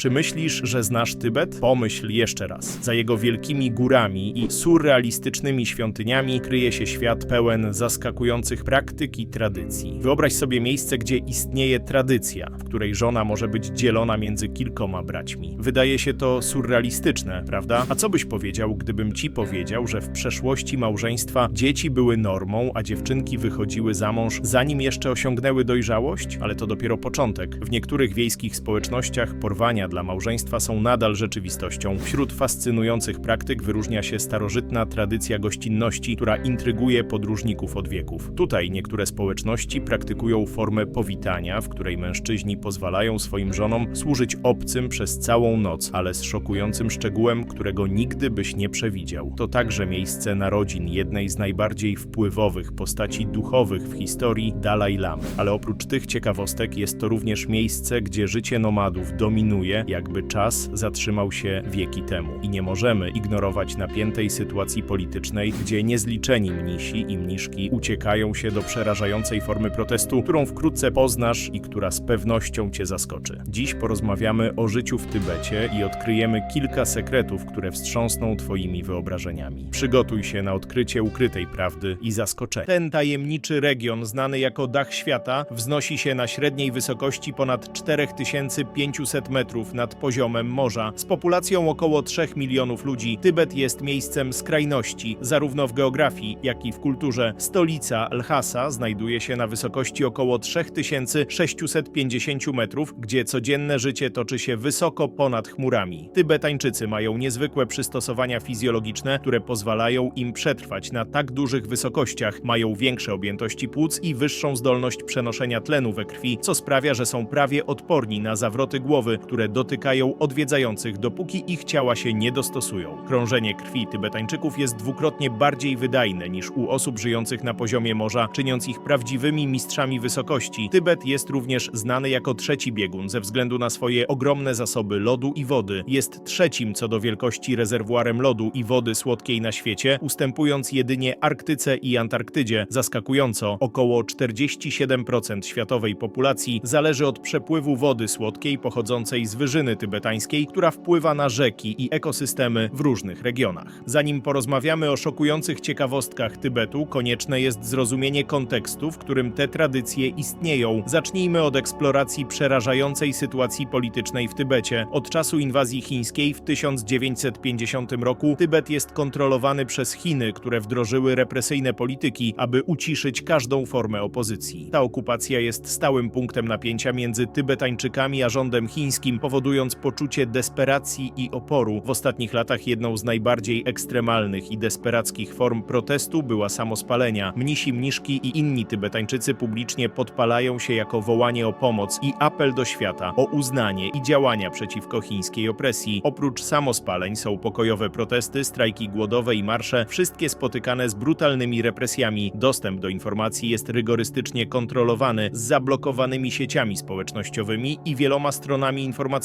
Czy myślisz, że znasz Tybet? Pomyśl jeszcze raz. Za jego wielkimi górami i surrealistycznymi świątyniami kryje się świat pełen zaskakujących praktyk i tradycji. Wyobraź sobie miejsce, gdzie istnieje tradycja, w której żona może być dzielona między kilkoma braćmi. Wydaje się to surrealistyczne, prawda? A co byś powiedział, gdybym ci powiedział, że w przeszłości małżeństwa dzieci były normą, a dziewczynki wychodziły za mąż zanim jeszcze osiągnęły dojrzałość? Ale to dopiero początek. W niektórych wiejskich społecznościach porwania dla małżeństwa są nadal rzeczywistością. Wśród fascynujących praktyk wyróżnia się starożytna tradycja gościnności, która intryguje podróżników od wieków. Tutaj niektóre społeczności praktykują formę powitania, w której mężczyźni pozwalają swoim żonom służyć obcym przez całą noc, ale z szokującym szczegółem, którego nigdy byś nie przewidział. To także miejsce narodzin jednej z najbardziej wpływowych postaci duchowych w historii Dalaj Lamy. Ale oprócz tych ciekawostek jest to również miejsce, gdzie życie nomadów dominuje, jakby czas zatrzymał się wieki temu. I nie możemy ignorować napiętej sytuacji politycznej, gdzie niezliczeni mnisi i mniszki uciekają się do przerażającej formy protestu, którą wkrótce poznasz i która z pewnością cię zaskoczy. Dziś porozmawiamy o życiu w Tybecie i odkryjemy kilka sekretów, które wstrząsną twoimi wyobrażeniami. Przygotuj się na odkrycie ukrytej prawdy i zaskoczenie. Ten tajemniczy region, znany jako dach świata, wznosi się na średniej wysokości ponad 4500 metrów nad poziomem morza. Z populacją około 3 milionów ludzi, Tybet jest miejscem skrajności, zarówno w geografii, jak i w kulturze. Stolica Lhasa znajduje się na wysokości około 3650 metrów, gdzie codzienne życie toczy się wysoko ponad chmurami. Tybetańczycy mają niezwykłe przystosowania fizjologiczne, które pozwalają im przetrwać na tak dużych wysokościach, mają większe objętości płuc i wyższą zdolność przenoszenia tlenu we krwi, co sprawia, że są prawie odporni na zawroty głowy, które dotykają odwiedzających, dopóki ich ciała się nie dostosują. Krążenie krwi Tybetańczyków jest dwukrotnie bardziej wydajne niż u osób żyjących na poziomie morza, czyniąc ich prawdziwymi mistrzami wysokości. Tybet jest również znany jako trzeci biegun ze względu na swoje ogromne zasoby lodu i wody. Jest trzecim co do wielkości rezerwuarem lodu i wody słodkiej na świecie, ustępując jedynie Arktyce i Antarktydzie. Zaskakująco, około 47% światowej populacji zależy od przepływu wody słodkiej pochodzącej z wyżyny tybetańskiej, która wpływa na rzeki i ekosystemy w różnych regionach. Zanim porozmawiamy o szokujących ciekawostkach Tybetu, konieczne jest zrozumienie kontekstu, w którym te tradycje istnieją. Zacznijmy od eksploracji przerażającej sytuacji politycznej w Tybecie. Od czasu inwazji chińskiej w 1950 roku Tybet jest kontrolowany przez Chiny, które wdrożyły represyjne polityki, aby uciszyć każdą formę opozycji. Ta okupacja jest stałym punktem napięcia między Tybetańczykami a rządem chińskim, powodując poczucie desperacji i oporu. W ostatnich latach jedną z najbardziej ekstremalnych i desperackich form protestu była samospalenia. Mnisi, mniszki i inni Tybetańczycy publicznie podpalają się jako wołanie o pomoc i apel do świata o uznanie i działania przeciwko chińskiej opresji. Oprócz samospaleń są pokojowe protesty, strajki głodowe i marsze, wszystkie spotykane z brutalnymi represjami. Dostęp do informacji jest rygorystycznie kontrolowany z zablokowanymi sieciami społecznościowymi i wieloma stronami informacyjnymi.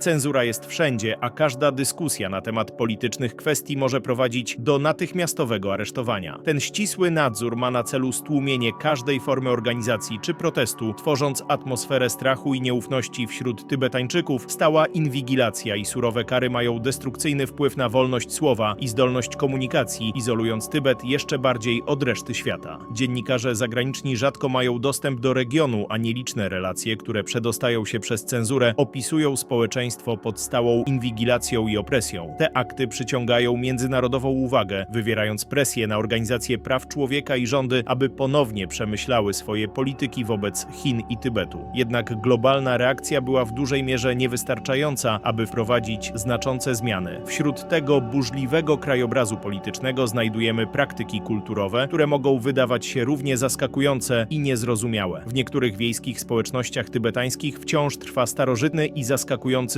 Cenzura jest wszędzie, a każda dyskusja na temat politycznych kwestii może prowadzić do natychmiastowego aresztowania. Ten ścisły nadzór ma na celu stłumienie każdej formy organizacji czy protestu, tworząc atmosferę strachu i nieufności wśród Tybetańczyków. Stała inwigilacja i surowe kary mają destrukcyjny wpływ na wolność słowa i zdolność komunikacji, izolując Tybet jeszcze bardziej od reszty świata. Dziennikarze zagraniczni rzadko mają dostęp do regionu, a nieliczne relacje, które przedostają się przez cenzurę, opisują społeczeństwo pod stałą inwigilacją i opresją. Te akty przyciągają międzynarodową uwagę, wywierając presję na organizacje praw człowieka i rządy, aby ponownie przemyślały swoje polityki wobec Chin i Tybetu. Jednak globalna reakcja była w dużej mierze niewystarczająca, aby wprowadzić znaczące zmiany. Wśród tego burzliwego krajobrazu politycznego znajdujemy praktyki kulturowe, które mogą wydawać się równie zaskakujące i niezrozumiałe. W niektórych wiejskich społecznościach tybetańskich wciąż trwa starożytny i zaskakujący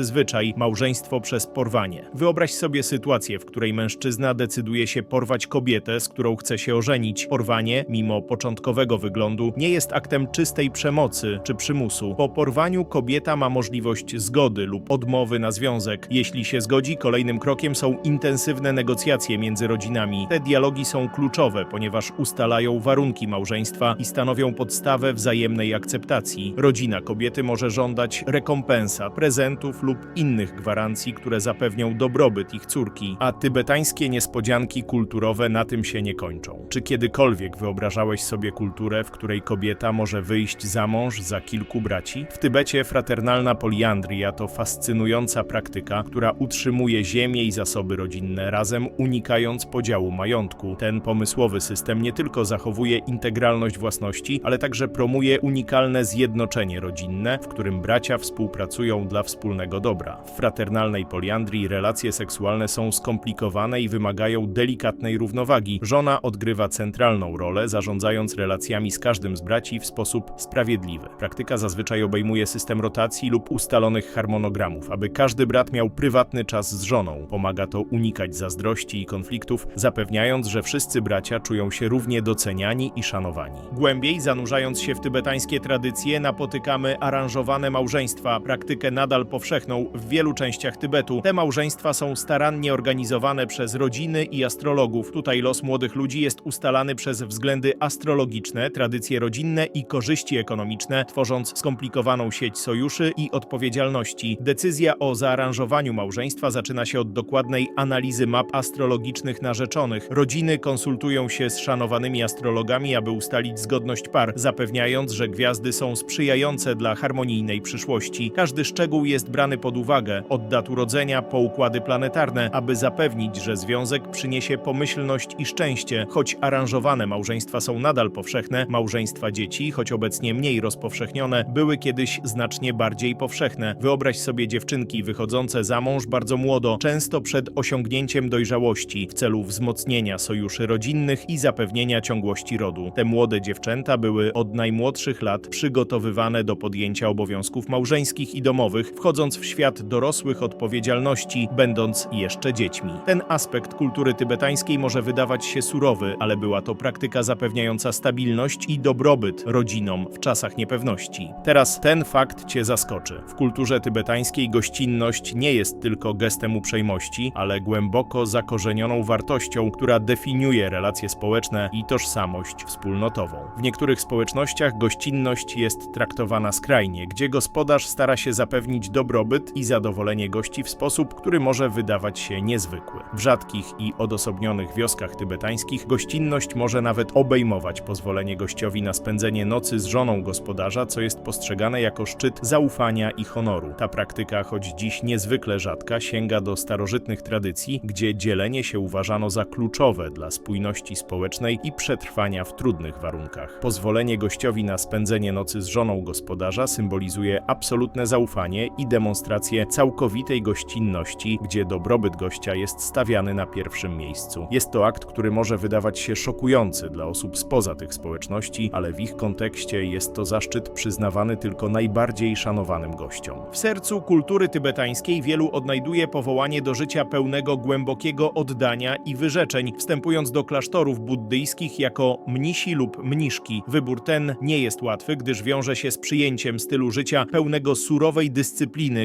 zwyczaj małżeństwo przez porwanie. Wyobraź sobie sytuację, w której mężczyzna decyduje się porwać kobietę, z którą chce się ożenić. Porwanie, mimo początkowego wyglądu, nie jest aktem czystej przemocy czy przymusu. Po porwaniu kobieta ma możliwość zgody lub odmowy na związek. Jeśli się zgodzi, kolejnym krokiem są intensywne negocjacje między rodzinami. Te dialogi są kluczowe, ponieważ ustalają warunki małżeństwa i stanowią podstawę wzajemnej akceptacji. Rodzina kobiety może żądać rekompensat, prezentów, prezentów lub innych gwarancji, które zapewnią dobrobyt ich córki, a tybetańskie niespodzianki kulturowe na tym się nie kończą. Czy kiedykolwiek wyobrażałeś sobie kulturę, w której kobieta może wyjść za mąż za kilku braci? W Tybecie fraternalna poliandria to fascynująca praktyka, która utrzymuje ziemię i zasoby rodzinne razem, unikając podziału majątku. Ten pomysłowy system nie tylko zachowuje integralność własności, ale także promuje unikalne zjednoczenie rodzinne, w którym bracia współpracują dla wspólnego dobra. W fraternalnej poliandrii relacje seksualne są skomplikowane i wymagają delikatnej równowagi. Żona odgrywa centralną rolę, zarządzając relacjami z każdym z braci w sposób sprawiedliwy. Praktyka zazwyczaj obejmuje system rotacji lub ustalonych harmonogramów, aby każdy brat miał prywatny czas z żoną. Pomaga to unikać zazdrości i konfliktów, zapewniając, że wszyscy bracia czują się równie doceniani i szanowani. Głębiej zanurzając się w tybetańskie tradycje, napotykamy aranżowane małżeństwa, praktykę nadal powszechną w wielu częściach Tybetu. Te małżeństwa są starannie organizowane przez rodziny i astrologów. Tutaj los młodych ludzi jest ustalany przez względy astrologiczne, tradycje rodzinne i korzyści ekonomiczne, tworząc skomplikowaną sieć sojuszy i odpowiedzialności. Decyzja o zaaranżowaniu małżeństwa zaczyna się od dokładnej analizy map astrologicznych narzeczonych. Rodziny konsultują się z szanowanymi astrologami, aby ustalić zgodność par, zapewniając, że gwiazdy są sprzyjające dla harmonijnej przyszłości. Każdy szczegół jest brany pod uwagę, od dat urodzenia po układy planetarne, aby zapewnić, że związek przyniesie pomyślność i szczęście. Choć aranżowane małżeństwa są nadal powszechne, małżeństwa dzieci, choć obecnie mniej rozpowszechnione, były kiedyś znacznie bardziej powszechne. Wyobraź sobie dziewczynki wychodzące za mąż bardzo młodo, często przed osiągnięciem dojrzałości, w celu wzmocnienia sojuszy rodzinnych i zapewnienia ciągłości rodu. Te młode dziewczęta były od najmłodszych lat przygotowywane do podjęcia obowiązków małżeńskich i domowych, wchodząc w świat dorosłych odpowiedzialności, będąc jeszcze dziećmi. Ten aspekt kultury tybetańskiej może wydawać się surowy, ale była to praktyka zapewniająca stabilność i dobrobyt rodzinom w czasach niepewności. Teraz ten fakt cię zaskoczy. W kulturze tybetańskiej gościnność nie jest tylko gestem uprzejmości, ale głęboko zakorzenioną wartością, która definiuje relacje społeczne i tożsamość wspólnotową. W niektórych społecznościach gościnność jest traktowana skrajnie, gdzie gospodarz stara się zapewnić dobrobyt i zadowolenie gości w sposób, który może wydawać się niezwykły. W rzadkich i odosobnionych wioskach tybetańskich gościnność może nawet obejmować pozwolenie gościowi na spędzenie nocy z żoną gospodarza, co jest postrzegane jako szczyt zaufania i honoru. Ta praktyka, choć dziś niezwykle rzadka, sięga do starożytnych tradycji, gdzie dzielenie się uważano za kluczowe dla spójności społecznej i przetrwania w trudnych warunkach. Pozwolenie gościowi na spędzenie nocy z żoną gospodarza symbolizuje absolutne zaufanie i demonstrację całkowitej gościnności, gdzie dobrobyt gościa jest stawiany na pierwszym miejscu. Jest to akt, który może wydawać się szokujący dla osób spoza tych społeczności, ale w ich kontekście jest to zaszczyt przyznawany tylko najbardziej szanowanym gościom. W sercu kultury tybetańskiej wielu odnajduje powołanie do życia pełnego głębokiego oddania i wyrzeczeń, wstępując do klasztorów buddyjskich jako mnisi lub mniszki. Wybór ten nie jest łatwy, gdyż wiąże się z przyjęciem stylu życia pełnego surowej dyscypliny,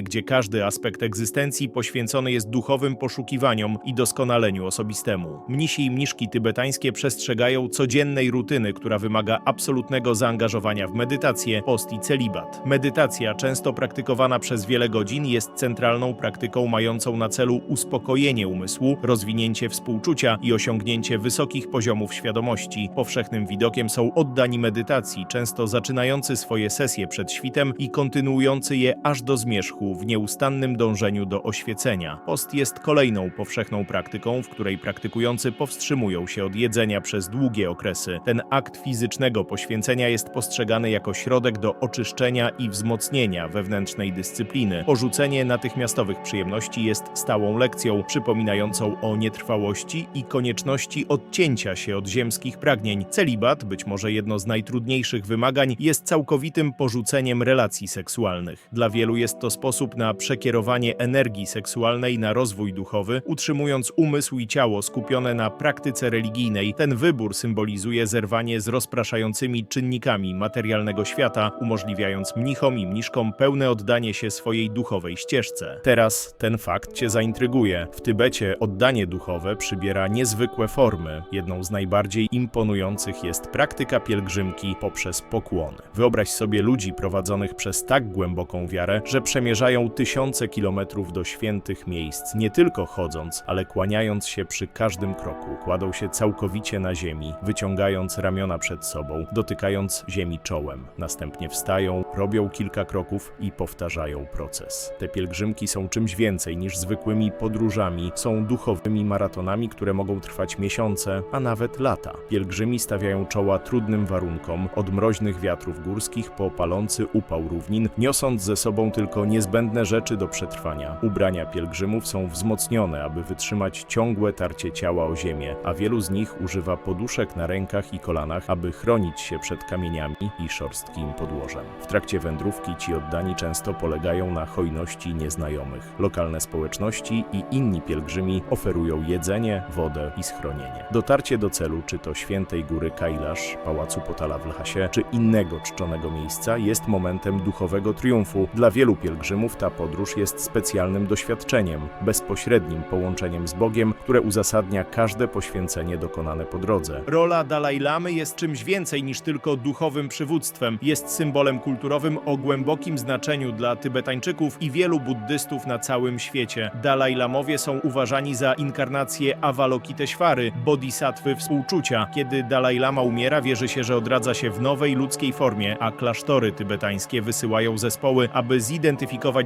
gdzie każdy aspekt egzystencji poświęcony jest duchowym poszukiwaniom i doskonaleniu osobistemu. Mnisi i mniszki tybetańskie przestrzegają codziennej rutyny, która wymaga absolutnego zaangażowania w medytację, post i celibat. Medytacja, często praktykowana przez wiele godzin, jest centralną praktyką mającą na celu uspokojenie umysłu, rozwinięcie współczucia i osiągnięcie wysokich poziomów świadomości. Powszechnym widokiem są oddani medytacji, często zaczynający swoje sesje przed świtem i kontynuujący je aż do zmierzchu w nieustannym dążeniu do oświecenia. Post jest kolejną powszechną praktyką, w której praktykujący powstrzymują się od jedzenia przez długie okresy. Ten akt fizycznego poświęcenia jest postrzegany jako środek do oczyszczenia i wzmocnienia wewnętrznej dyscypliny. Porzucenie natychmiastowych przyjemności jest stałą lekcją, przypominającą o nietrwałości i konieczności odcięcia się od ziemskich pragnień. Celibat, być może jedno z najtrudniejszych wymagań, jest całkowitym porzuceniem relacji seksualnych. Dla wielu jest to sposób na przekierowanie energii seksualnej na rozwój duchowy, utrzymując umysł i ciało skupione na praktyce religijnej. Ten wybór symbolizuje zerwanie z rozpraszającymi czynnikami materialnego świata, umożliwiając mnichom i mniszkom pełne oddanie się swojej duchowej ścieżce. Teraz ten fakt cię zaintryguje. W Tybecie oddanie duchowe przybiera niezwykłe formy. Jedną z najbardziej imponujących jest praktyka pielgrzymki poprzez pokłony. Wyobraź sobie ludzi prowadzonych przez tak głęboką wiarę, że przemierzają tysiące kilometrów do świętych miejsc, nie tylko chodząc, ale kłaniając się przy każdym kroku. Kładą się całkowicie na ziemi, wyciągając ramiona przed sobą, dotykając ziemi czołem. Następnie wstają, robią kilka kroków i powtarzają proces. Te pielgrzymki są czymś więcej niż zwykłymi podróżami, są duchowymi maratonami, które mogą trwać miesiące, a nawet lata. Pielgrzymi stawiają czoła trudnym warunkom, od mroźnych wiatrów górskich po palący upał równin, niosąc ze sobą tylko niezbędne rzeczy do przetrwania. Ubrania pielgrzymów są wzmocnione, aby wytrzymać ciągłe tarcie ciała o ziemię, a wielu z nich używa poduszek na rękach i kolanach, aby chronić się przed kamieniami i szorstkim podłożem. W trakcie wędrówki ci oddani często polegają na hojności nieznajomych. Lokalne społeczności i inni pielgrzymi oferują jedzenie, wodę i schronienie. Dotarcie do celu, czy to świętej góry Kailash, pałacu Potala w Lhasie, czy innego czczonego miejsca, jest momentem duchowego triumfu. Dla wielu pielgrzymów ta podróż jest specjalnym doświadczeniem, bezpośrednim połączeniem z Bogiem, które uzasadnia każde poświęcenie dokonane po drodze. Rola Dalaj Lamy jest czymś więcej niż tylko duchowym przywództwem. Jest symbolem kulturowym o głębokim znaczeniu dla Tybetańczyków i wielu buddystów na całym świecie. Dalaj Lamowie są uważani za inkarnację Avalokiteshvary, bodhisattwy współczucia. Kiedy Dalaj Lama umiera, wierzy się, że odradza się w nowej ludzkiej formie, a klasztory tybetańskie wysyłają zespoły, aby zidentyfikować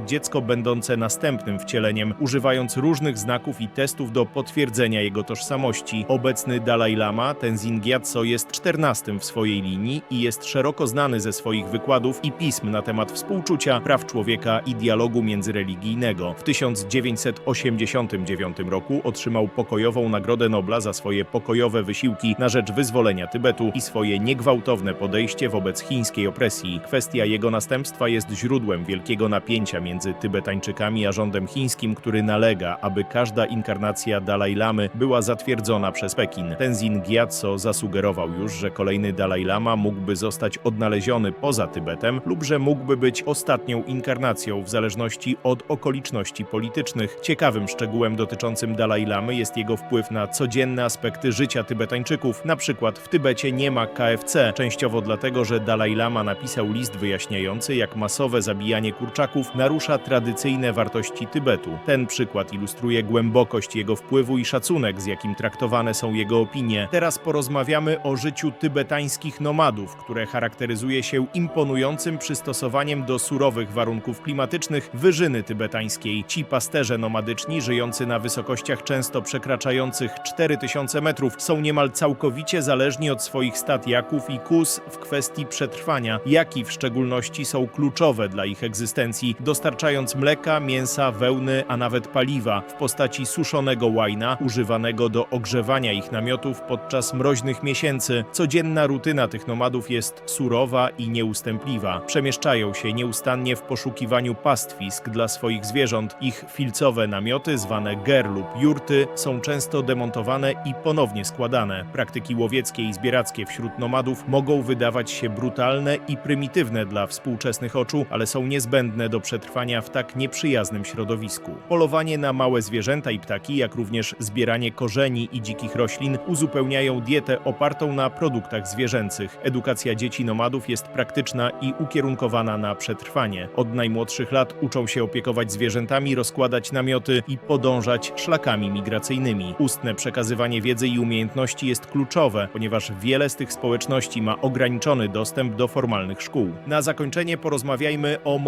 dziecko będące następnym wcieleniem, używając różnych znaków i testów do potwierdzenia jego tożsamości. Obecny Dalaj Lama, Tenzin Gyatso, jest czternastym w swojej linii i jest szeroko znany ze swoich wykładów i pism na temat współczucia, praw człowieka i dialogu międzyreligijnego. W 1989 roku otrzymał pokojową Nagrodę Nobla za swoje pokojowe wysiłki na rzecz wyzwolenia Tybetu i swoje niegwałtowne podejście wobec chińskiej opresji. Kwestia jego następstwa jest źródłem wielkiego napięcia między Tybetańczykami a rządem chińskim, który nalega, aby każda inkarnacja Dalaj Lamy była zatwierdzona przez Pekin. Tenzin Gyatso zasugerował już, że kolejny Dalaj Lama mógłby zostać odnaleziony poza Tybetem lub że mógłby być ostatnią inkarnacją w zależności od okoliczności politycznych. Ciekawym szczegółem dotyczącym Dalaj Lamy jest jego wpływ na codzienne aspekty życia Tybetańczyków. Na przykład w Tybecie nie ma KFC, częściowo dlatego, że Dalaj Lama napisał list wyjaśniający, jak masowe zabijanie kurczaków narusza tradycyjne wartości Tybetu. Ten przykład ilustruje głębokość jego wpływu i szacunek, z jakim traktowane są jego opinie. Teraz porozmawiamy o życiu tybetańskich nomadów, które charakteryzuje się imponującym przystosowaniem do surowych warunków klimatycznych wyżyny tybetańskiej. Ci pasterze nomadyczni, żyjący na wysokościach często przekraczających 4000 metrów, są niemal całkowicie zależni od swoich stad jaków i kus w kwestii przetrwania. Jaki w szczególności są kluczowe dla ich egzystencji, dostarczając mleka, mięsa, wełny, a nawet paliwa w postaci suszonego łajna, używanego do ogrzewania ich namiotów podczas mroźnych miesięcy. Codzienna rutyna tych nomadów jest surowa i nieustępliwa. Przemieszczają się nieustannie w poszukiwaniu pastwisk dla swoich zwierząt. Ich filcowe namioty, zwane ger lub jurty, są często demontowane i ponownie składane. Praktyki łowieckie i zbierackie wśród nomadów mogą wydawać się brutalne i prymitywne dla współczesnych oczu, ale są niezbędne do przetrwania w tak nieprzyjaznym środowisku. Polowanie na małe zwierzęta i ptaki, jak również zbieranie korzeni i dzikich roślin uzupełniają dietę opartą na produktach zwierzęcych. Edukacja dzieci nomadów jest praktyczna i ukierunkowana na przetrwanie. Od najmłodszych lat uczą się opiekować zwierzętami, rozkładać namioty i podążać szlakami migracyjnymi. Ustne przekazywanie wiedzy i umiejętności jest kluczowe, ponieważ wiele z tych społeczności ma ograniczony dostęp do formalnych szkół. Na zakończenie porozmawiajmy o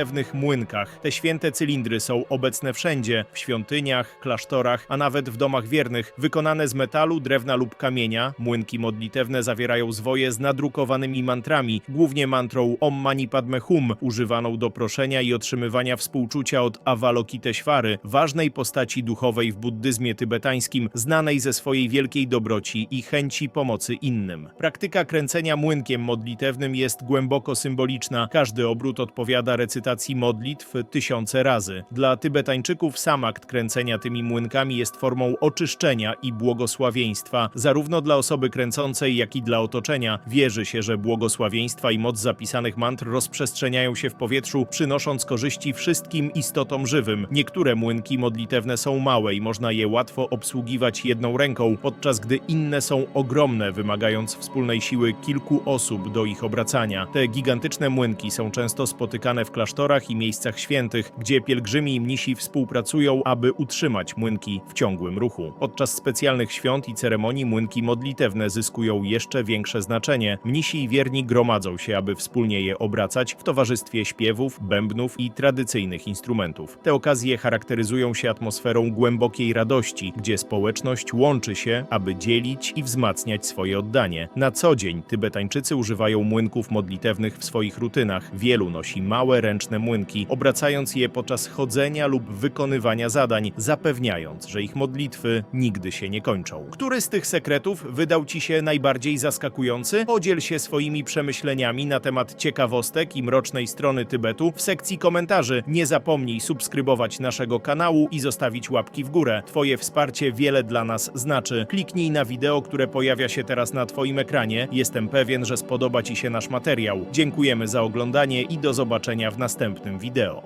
modlitewnych młynkach. Te święte cylindry są obecne wszędzie w świątyniach, klasztorach, a nawet w domach wiernych. Wykonane z metalu, drewna lub kamienia, młynki modlitewne zawierają zwoje z nadrukowanymi mantrami, głównie mantrą Om Mani Padme Hum, używaną do proszenia i otrzymywania współczucia od Avalokiteshvary, ważnej postaci duchowej w buddyzmie tybetańskim, znanej ze swojej wielkiej dobroci i chęci pomocy innym. Praktyka kręcenia młynkiem modlitewnym jest głęboko symboliczna. Każdy obrót odpowiada recytacji modlitw tysiące razy. Dla Tybetańczyków sam akt kręcenia tymi młynkami jest formą oczyszczenia i błogosławieństwa, zarówno dla osoby kręcącej, jak i dla otoczenia. Wierzy się, że błogosławieństwa i moc zapisanych mantr rozprzestrzeniają się w powietrzu, przynosząc korzyści wszystkim istotom żywym. Niektóre młynki modlitewne są małe i można je łatwo obsługiwać jedną ręką, podczas gdy inne są ogromne, wymagając wspólnej siły kilku osób do ich obracania. Te gigantyczne młynki są często spotykane w klasztorach zatorach i miejscach świętych, gdzie pielgrzymi i mnisi współpracują, aby utrzymać młynki w ciągłym ruchu. Podczas specjalnych świąt i ceremonii młynki modlitewne zyskują jeszcze większe znaczenie. Mnisi i wierni gromadzą się, aby wspólnie je obracać w towarzystwie śpiewów, bębnów i tradycyjnych instrumentów. Te okazje charakteryzują się atmosferą głębokiej radości, gdzie społeczność łączy się, aby dzielić i wzmacniać swoje oddanie. Na co dzień Tybetańczycy używają młynków modlitewnych w swoich rutynach. Wielu nosi małe ręczne młynki, obracając je podczas chodzenia lub wykonywania zadań, zapewniając, że ich modlitwy nigdy się nie kończą. Który z tych sekretów wydał Ci się najbardziej zaskakujący? Podziel się swoimi przemyśleniami na temat ciekawostek i mrocznej strony Tybetu w sekcji komentarzy. Nie zapomnij subskrybować naszego kanału i zostawić łapki w górę. Twoje wsparcie wiele dla nas znaczy. Kliknij na wideo, które pojawia się teraz na Twoim ekranie. Jestem pewien, że spodoba Ci się nasz materiał. Dziękujemy za oglądanie i do zobaczenia w następnym wideo.